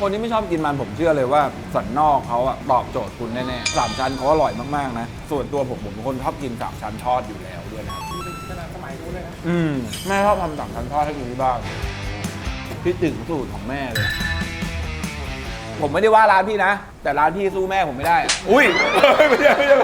คนที่ไม่ชอบกินมันผมเชื่อเลยว่าสันนอกเขาอะตอบโจทย์คุณแน่ๆสามชั้นเขาอร่อยมากๆนะ ส่วนตัวผมผมเป็นคนชอบกินสามชั้นทอดอยู่แล้วด้วยนะครับมีเป็นขนาดสมัยนู้นเลยนะ อืมแม่ชอบทำสามชั้นทอดให้กินที่บ้านพี่ถึงสูตรของแม่เลย ผมไม่ได้ว่าร้านพี่นะ แต่ร้านพี่สู้แม่ผมไม่ได้ อุ้ย ไม่ใช่ไม่ใช่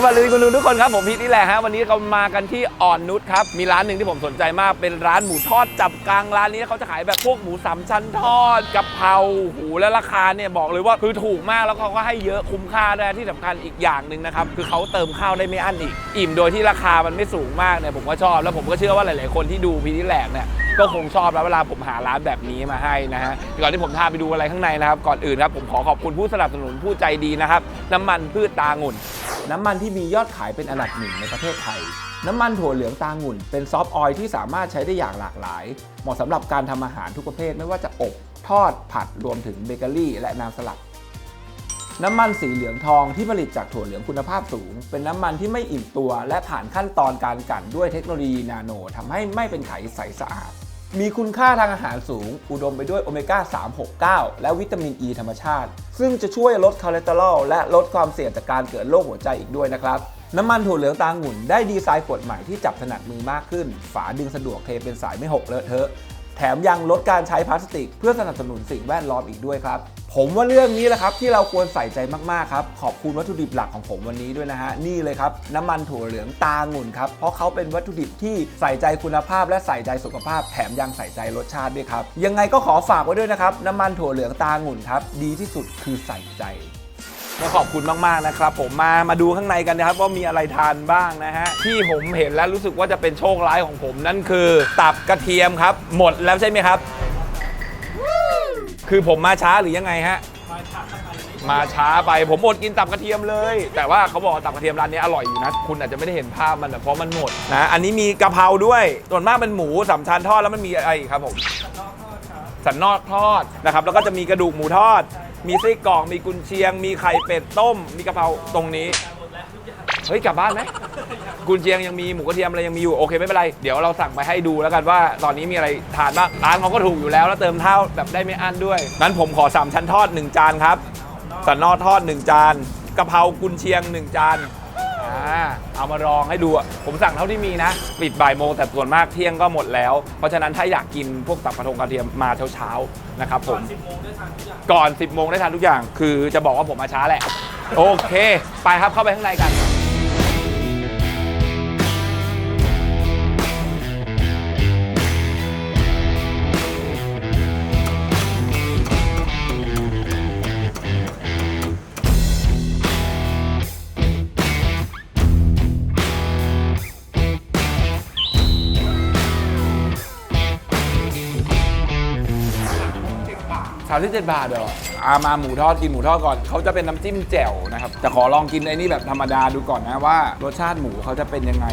สวัสดีคุณลุงทุกคนครับผมพีทนี่แหละฮะวันนี้เรามากันที่อ่อนนุชครับมีร้านหนึ่งที่ผมสนใจมากเป็นร้านหมูทอดจับกลางร้านนี้เขาจะขายแบบพวกหมูสามชั้นทอดกะเพราหูและราคาเนี่ยบอกเลยว่าคือถูกมากแล้วเขาก็ให้เยอะคุ้มค่าด้วยที่สำคัญอีกอย่างหนึ่งนะครับคือเขาเติมข้าวได้ไม่อั้นอีก อิ่มโดยที่ราคามันไม่สูงมากเนี่ยผมก็ชอบ แล้วผมก็เชื่อว่าหลาย ๆ คนที่ดูพีทนี่แหละเนี่ย ก็คงชอบแล้วเวลาผมหาร้านแบบนี้มาให้นะฮะก่อนที่ผมพาไปดูอะไรข้างในนะครับ ก่อนอื่นครับผมขอขอบคุณผู้สนับสนุนผู้ใจดีนะครับ น้ำมันพืชตางุ่น น้ำมันที่มียอดขายเป็นอันดับหนึ่งในประเทศไทย น้ำมันถั่วเหลืองตางุ่น เป็นซอฟต์ออยล์ที่สามารถใช้ได้อย่างหลากหลาย เหมาะสำหรับการทำอาหารทุกประเภทไม่ว่าจะอบทอดผัดรวมถึงเบเกอรี่ และน้ำสลัดน้ำมันสีเหลืองทองที่ผลิตจากถั่วเหลืองคุณภาพสูง เป็นน้ำมันที่ไม่อิ่มตัว และผ่านขั้นตอนการกลั่นด้วยเทคโนโลยีนาโนทำให้ไม่เป็นไขใสสะอาด มีคุณค่าทางอาหารสูง อุดมไปด้วยโอเมก้า 369 และวิตามินอ e ีธรรมชาติ ซึ่งจะช่วยลดคอเลสเตอรอลและลดความเสี่ยงจากการเกิดโรคหัวใจอีกด้วยนะครับน้ำมันถั่วเหลืองตางุ่นได้ดีไซน์ขวดใหม่ที่จับถนัดมือมากขึ้น ฝาดึงสะดวกเทเป็นสายไม่หกเลอะเทอะ แถมยังลดการใช้พลาสติก เพื่อสนับสนุนสิ่งแวดล้อมอีกด้วยครับ ผมว่าเรื่องนี้แหละครับที่เราควรใส่ใจมากๆครับ ขอบคุณวัตถุดิบหลักของผมวันนี้ด้วยนะฮะ นี่เลยครับ น้ำมันถั่วเหลืองตางุ่นครับ เพราะเขาเป็นวัตถุดิบที่ใส่ใจคุณภาพ และใส่ใจสุขภาพแถมยังใส่ใจรสชาติด้วยครับ ยังไงก็ขอฝากไว้ด้วยนะครับ น้ำมันถั่วเหลืองตางุ่นครับ ดีที่สุดคือใส่ใจก็ขอบคุณมาก ๆ นะครับ ผมมามาดูข้างในกันนะครับ ว่ามีอะไรทานบ้างนะฮะ ที่ผมเห็นแล้วรู้สึกว่าจะเป็นโชคร้ายของผมนั่นคือ ตับกระเทียมครับ หมดแล้วใช่ไหมครับ คือผมมาช้าหรือยังไงฮะ มาช้าไปผมอดกินตับกระเทียมเลย แต่ว่าเขาบอกว่าตับกระเทียมร้านนี้อร่อยอยู่นะ คุณอาจจะไม่ได้เห็นภาพมันอะเพราะมันหมดนะ อันนี้มีกะเพราด้วยส่วนมากเป็นหมูสามชั้นทอดแล้วมันมีอะไรอีกครับผมสันนอกทอดนะครับ แล้วก็จะมีกระดูกหมูทอด มีไส้กรอกมีกุนเชียง มีไข่เป็ดต้ม มีกะเพราตรงนี้เฮ้ยกลับบ้านไหม กุนเชียงยังมีหมูกระเทียมอะไรยังมีอยู่โอเคไม่เป็นไรเดี๋ยวเราสั่งไปให้ดูแล้วกันว่าตอนนี้มีอะไรทานบ้างร้านเขาก็ถูกอยู่แล้วแล้วเติมข้าแบบได้ไม่อั้นด้วยงั้นผมขอสามชั้นทอด1จานครับสันนอกทอด1จานกะเพรากุนเชียง1จานอ่าเอามาลองให้ดูอะผมสั่งเท่าที่มีนะ ปิดบ่ายโมงแต่ส่วนมากเที่ยงก็หมดแล้ว เพราะฉะนั้นถ้าอยากกินพวกตับกระทงกระเทียมมาเช้าๆนะครับผม ก่อน10โมงได้ทานทุกอย่างคือจะบอกว่าผมมาช้าแหละ โอเค ไปครับเข้าไปข้างในกัน สามสิบเจ็ดบาทเหรออามาหมูทอดกินหมูทอดก่อนเขาจะเป็นน้ำจิ้มแจ่วนะครับจะขอลองกินไอ้นี่แบบธรรมดาดูก่อนนะว่ารสชาติหมูเขาจะเป็นยังไง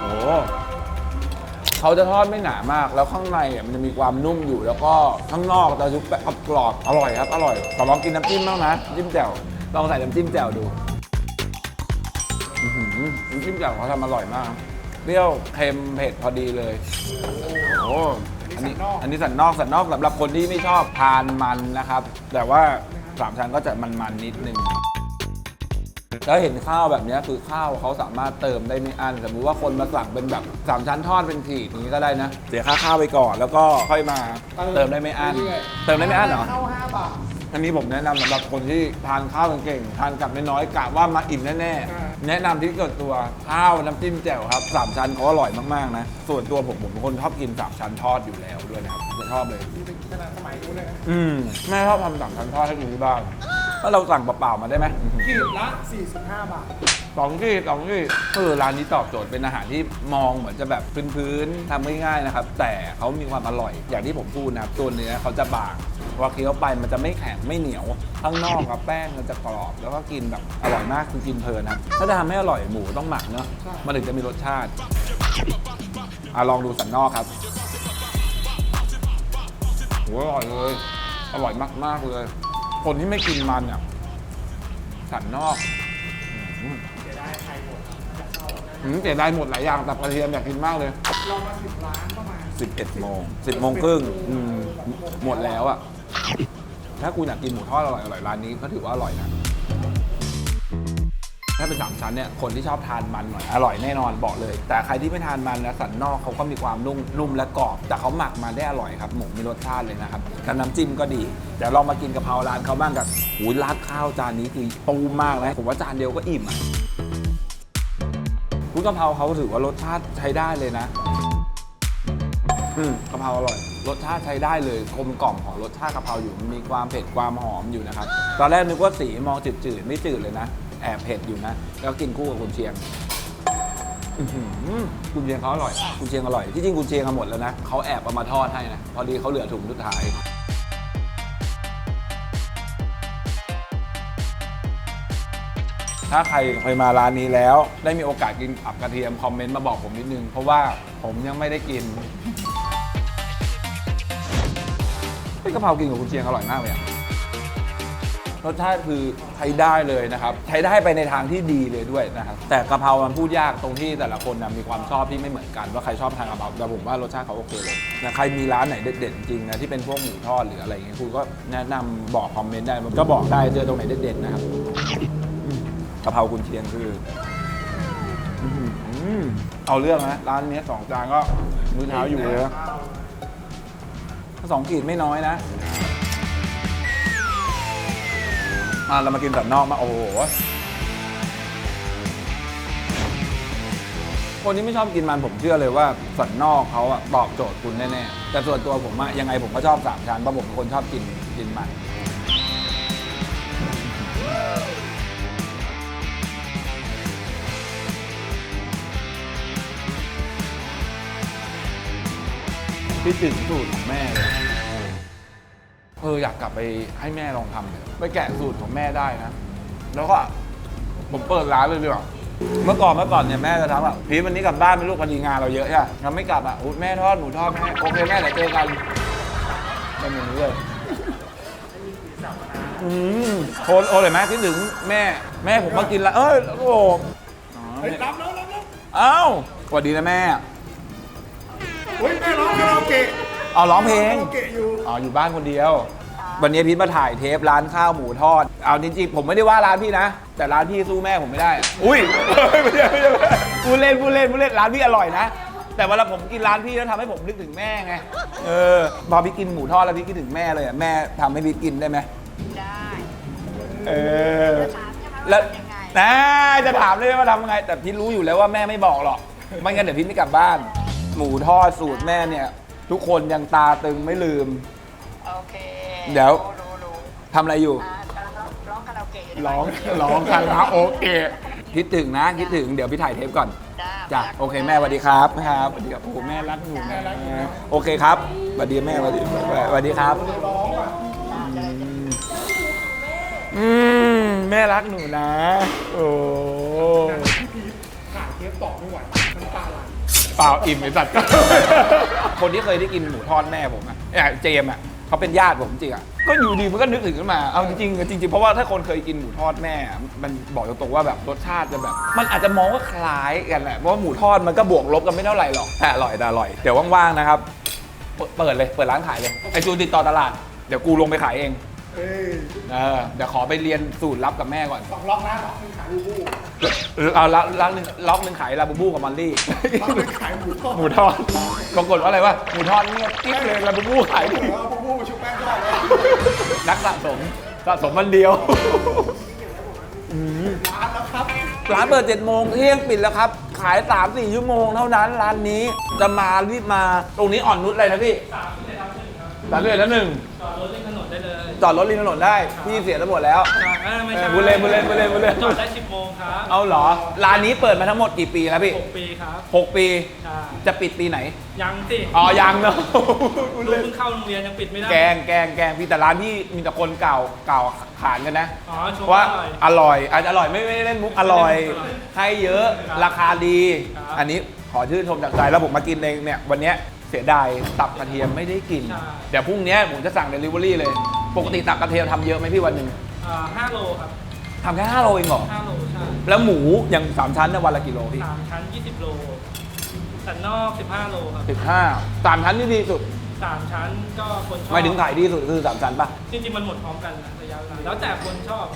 โอ้เขาจะทอดไม่หนามาก แล้วข้างในอะมันจะมีความนุ่มอยู่แล้วก็ข้างนอกจะยุบแบบกรอบอร่อยครับ อร่อยขอลองกินน้ำจิ้มบ้างนะน้ำจิ้มแจ่วลองใส่น้ำจิ้มแจ่วดูน้ำจิ้มแจ่วเขาทำอร่อยมากเปรี้ยวเค็มเผ็ดพอดีเลยโอ้ อันนี้อันนี้สันนอกสันนอกสำหรับคนที่ไม่ชอบทานมันนะครับ แต่ว่าสามชั้นก็จะมันๆนิดนึง แล้วเห็นข้าวแบบเนี้ยคือข้าวเขาสามารถเติมได้ไม่อั้นสมมติว่าคนมาสั่งเป็นแบบสามชั้นทอดเป็นขีดอย่างนี้ก็ได้นะ เสียค่าข้าวไปก่อนแล้วก็ค่อยมาเติมได้ไม่อั้นเติมได้ไม่อั้นเหรอเข้า5บาท อันนี้ผมแนะนำสำหรับคนที่ทานข้าวเก่งๆทานกลับน้อยๆกะว่ามาอิ่มแน่อ่าๆ แนะนำที่เกิดตัวข้าวน้ำจิ้มแจ่วครับสามชั้นเขาอร่อยมากๆนะ ส่วนตัวผมผมเป็นคนชอบกินสามชั้นทอดอยู่แล้วด้วยนะครับผมชอบเลยมีเป็นขนาดสมัยนู้นเลยนะอืมแม่ชอบทำสามชั้นทอดให้กินที่บ้านถ้าเราสั่งเปล่าๆมาได้ไหมขีดละ 45 บาท สองที่สองที่เออร้านนี้ตอบโจทย์เป็นอาหารที่มองเหมือนจะแบบพื้นๆทำง่ายๆนะครับ แต่เขามีความอร่อยอย่างที่ผมพูดนะครับตัวเนื้อเขาจะบาง พอเคี้ยวไปมันจะไม่แข็งไม่เหนียวข้างนอกกับแป้งมันจะกรอบแล้วก็กินแบบอร่อยมากคือกินเพลินครับถ้าจะทำให้อร่อยหมูต้องหมักเนาะใช่มันถึงจะมีรสชาติอะลองดูสันนอกครับโหอร่อยเลย อร่อยมาก ๆ เลย คนที่ไม่กินมันอะสันนอกอืมอืมเสียดายหมดหลายอย่างแต่กระเทียมอยากกินมากเลย เรามาสิบร้านประมาณ 11โมง10โมงครึ่งอืมหมดแล้วอะ ถ้าคุณอยากกินหมูทอดอร่อยอร่อยร้านนี้ก็ถือว่าอร่อยนะถ้าเป็นสามชั้นเนี่ยคนที่ชอบทานมันหน่อยอร่อยแน่นอนบอกเลย แต่ใครที่ไม่ทานมันนะสันนอกเขาก็มีความนุ่มนุ่มและกรอบ แต่เขาหมักมาได้อร่อยครับหมูมีรสชาติเลยนะครับกับน้ำจิ้มก็ดีเดี๋ยวลองมากินกะเพราร้านเขาบ้างกับหูราดข้าวจานนี้คือตูมมากนะผมว่าจานเดียวก็อิ่มอะคุณกะเพราเขาถือว่ารสชาติใช้ได้เลยนะ อืมกะเพราอร่อย รสชาติใช้ได้เลยกลมกล่อมของรสชาติกะเพราอยู่มีความเผ็ดความหอมอยู่นะครับ ตอนแรกนึกว่าสีมองจืดๆไม่จืดเลยนะ แอบเผ็ดอยู่นะ แล้วกินคู่กับกุนเชียงอื้อหือกุนเชียงเขาอร่อยกุนเชียงอร่อยที่จริงกุนเชียงเอาหมดแล้วนะเขาแอบเอามาทอดให้นะพอดีเขาเหลือถุงสุดท้าย ถ้าใครเคยมาร้านนี้แล้ว ได้มีโอกาสกินอับกระเทียมคอมเมนต์มาบอกผมนิดนึง เพราะว่าผมยังไม่ได้กิน กะเพรากินกับคุณเชียงอร่อยมากเลยอะรสชาติคือใช้ได้เลยนะครับ ใช้ได้ไปในทางที่ดีเลยด้วยนะครับ แต่กะเพรามันพูดยากตรงที่แต่ละคนนะมีความชอบที่ไม่เหมือนกัน ว่าใครชอบทานกะเพราแต่ผมว่ารสชาติเขาโอเคเลยนะใครมีร้านไหนเด็ดๆจริงนะที่เป็นพวกหมูทอดหรืออะไรอย่างเงี้ยคุณก็แนะนำบอกคอมเมนต์ได้มันก็บอกได้เจอตรงไหนเด็ดๆนะครับอืมกะเพราคุณเชียงคืออื้อหือเอาเรื่องนะร้านเนี้ยสองจานก็มื้อเช้าอยู่เลยนะ สองขีดไม่น้อยนะมาเรามากินสันนอกมาโอ้โหคนที่ไม่ชอบกินมันผมเชื่อเลยว่าสันนอกเขาอะตอบโจทย์คุณแน่ๆแต่ส่วนตัวผมอะยังไงผมก็ชอบสามชั้นเพราะผมเป็นคนชอบกินกินมันคิดถึงสูตรของแม่เลย เอออยากกลับไปให้แม่ลองทำเลยไปแกะสูตรของแม่ได้นะ แล้วก็ผมเปิดร้านเลยดีกว่าเมื่อก่อนเมื่อก่อนเนี่ยแม่จะทำแบบพีชวันนี้กลับบ้านเป็นลูกพอดีงานเราเยอะใช่ไหมเราไม่กลับอะอุ๊ยแม่ทอดหมูทอดแม่โอเคแม่เดี๋ยวเจอกันเป็นอย่างนี้เลยอืมโอนโอนเลยไหมคิดถึงแม่แม่ผมมากินแล้วเอ้ยโอ้โหอ๋อเฮ้ยรับแล้วรับแล้วเอ้าสวัสดีนะแม่เฮ้ยแม่ร้องคาราโอเกะ เอาร้องเพลงคาราโอเกะอยู่อ๋ออยู่บ้านคนเดียว วันนี้พีทมาถ่ายเทปร้านข้าวหมูทอด เอาจริงๆผมไม่ได้ว่าร้านพี่นะ แต่ร้านพี่สู้แม่ผมไม่ได้ อุ้ยไม่ใช่ไม่ใช่ไม่ใช่พูดเล่นพูดเล่นพูดเล่นร้านพี่อร่อยนะ แต่เวลาผมกินร้านพี่แล้วทำให้ผมนึกถึงแม่ไง เออ พอพี่กินหมูทอดแล้วพี่คิดถึงแม่เลยอะแม่ทำให้พี่กินได้ไหม ได้เออ ถามใช่ไหมแล้วว่ายังไงนะจะถามเลยว่าทำยังไง แต่พี่รู้อยู่แล้วว่าแม่ไม่บอกหรอก ไม่งั้นเดี๋ยวพี่ไม่กลับบ้าน หมูทอดสูตรแม่เนี่ย ทุกคนยังตาตึงไม่ลืม โอเคเดี๋ยว รู้รู้ทำอะไรอยู่ อ่ากำลังร้องคาราโอเกะอยู่ร้องร้องคาราโอเกะคิดถึงนะคิดถึงเดี๋ยวพี่ถ่ายเทปก่อนจ้าจ้ะโอเคแม่สวัสดีครับครับสวัสดีครับโอ้โหแม่รักหนูนะโอเคครับสวัสดีแม่สวัสดีสวัสดีครับอืมแม่รักหนูนะ โอ้พี่พีทถ่ายเทปต่อไม่ไหวน้ำตาไหล เปล่าอิ่มไอ้สัตว์ คนที่เคยได้กินหมูทอดแม่ผมอะเนี่ยเจมส์อะเขาเป็นญาติผมจริงอะก็อยู่ดีมันก็นึกถึงขึ้นมา เอาจริงๆจริงๆเพราะว่าถ้าคนเคยกินหมูทอดแม่อะมันบอกตรงๆว่าแบบรสชาติจะแบบ มันอาจจะมองว่าคล้ายกันแหละเพราะว่าหมูทอดมันก็บวกลบกันไม่เท่าไหร่หรอกแต่อร่อยแต่อร่อยเดี๋ยวว่างๆนะครับ เปิดเปิดเลยเปิดร้านขายเลยไอจูนติดต่อตลาด เดี๋ยวกูลงไปขายเอง เฮ้ยเออเดี๋ยวขอไปเรียนสูตรลับกับแม่ก่อนสองล็อกนะล็อกหนึงขายบูบูเอาล็อกล็อกหนึ่งล็อกหนึ่งขายลาบูบูกับมอลลี่ ล็อกหนึงขายหมูทอดหมูทอดปรากฏว่าอะไรวะหมูทอดเงียบกิ๊บเลยลาบูบูขายเหดีลือเอาบูบูมาชุบแป้งทอดเลยนักสะสมสะสมวันเดียวร้านแล้วครับร้านเปิด7โมงเที่ยงปิดแล้วครับ ขาย3 4ชั่วโมงเท่านั้นร้านนี้จะมารีบมาตรงนี้อ่อนนุชอะไรนะพี่ สามสิบเอ็ดแล้วหนึ่งจอดรถเล่นถนนได้เลยจอดรถริมถนนได้พี่เสียทั้งหมดแล้วเออไม่เอใช่อบุญเล่นบุญเล่นบุญเล่นบุญเล่นจอดได้10โมงครับเอาเหรอร้านนี้เปิดมาทั้งหมดกี่ปีแล้วพี่6ปีครับหกปีใช่จะปิดปีไหนยังสิอ๋อยังเนาะลูกเพิ่งเข้าโรงเรียนยังปิดไม่ได้แกงแกงแกงพี่แต่ร้านพี่มีแต่คนเก่าเก่าขานกันนะ อ๋อชมว่าอร่อย อร่อยอาจจะอร่อยไม่ไม่ได้เล่นมุกอร่อยอร่อยให้เยอะครับราคาดี ครับ อันนี้ขอชื่นชมจากใจแล้วผมมากินเองเนี่ยวันเนี้ย เสียดายตับกระเทียมไม่ได้กิน ใช่ เดี๋ยวพรุ่งเนี้ยผมจะสั่งเดลิเวอรี่เลย ปกติตับกระเทียมทำเยอะไหมพี่วันหนึ่งอ่า5โลครับทำแค่5โลเองเหรอ5โลใช่แล้วหมูอย่างสามชั้นเนี่ยวันละกี่โลพี่สามชั้น20โล สันนอก15โลครับสิบห้าสามชั้นนี่ดีสุดสามชั้นก็คนชอบหมายถึงขายดีสุดคือสามชั้นปะ จริงๆมันหมดพร้อมกันนะระยะเวลาแล้วแต่คนชอบ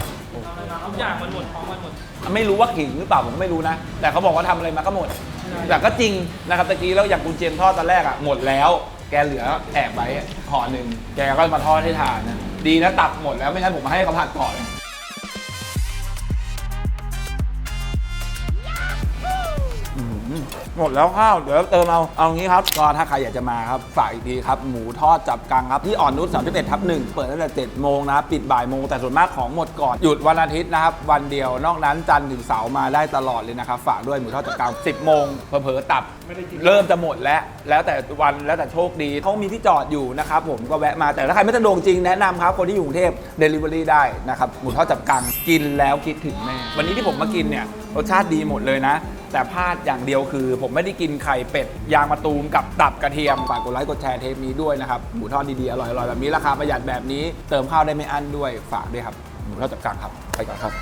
ทุกอย่างมันหมดพร้อมกันหมด ไม่รู้ว่าขิงหรือเปล่าผมก็ไม่รู้นะ แต่เขาบอกว่าทำอะไรมาก็หมด แต่ก็จริงนะครับตะกี้แล้วอย่างกุนเชียงทอดตอนแรกอะหมดแล้ว แกเหลือแอบไว้ห่อหนึ่งแกก็มาทอดให้ทานนะดีนะตับหมดแล้วไม่งั้นผมมาให้เขาผัดก่อน หมดแล้วข้าวเดี๋ยวเติมเอาเอางี้ครับก็ถ้าใครอยากจะมาครับฝากอีกทีครับหมูทอดจับกังครับที่อ่อนนุช31ทับหนึ่งเปิดตั้งแต่7โมงนะปิดบ่ายโมงแต่ส่วนมากของหมดก่อนหยุดวันอาทิตย์นะครับวันเดียวนอกนั้นจันทร์ถึงเสาร์มาได้ตลอดเลยนะครับฝากด้วยหมูทอดจับกัง10โมงเผลอๆตับ เริ่มจะหมดแล้ว แล้วแต่วันแล้วแต่โชคดีเขามีที่จอดอยู่นะครับผมก็แวะมาแต่ถ้าใครไม่สะดวกจริงแนะนำครับคนที่อยู่กรุงเทพเดลิเวอรี่ได้นะครับหมูทอดจับกังกินแล้วคิดถึงแม่วันนี้ที่ผมมากินเนี่ยรสชาติดีหมดเลยนะ แต่พลาดอย่างเดียวคือ ผมไม่ได้กินไข่เป็ด ยางมะตูมกับตับกระเทียมฝากกดไลค์กดแชร์เทปนี้ด้วยนะครับหมูทอดดีๆ อร่อยๆแบบนี้ราคาประหยัดแบบนี้ เติมข้าวได้ไม่อั้นด้วยฝากด้วยครับหมูทอดจับกลางครับไปก่อนครับ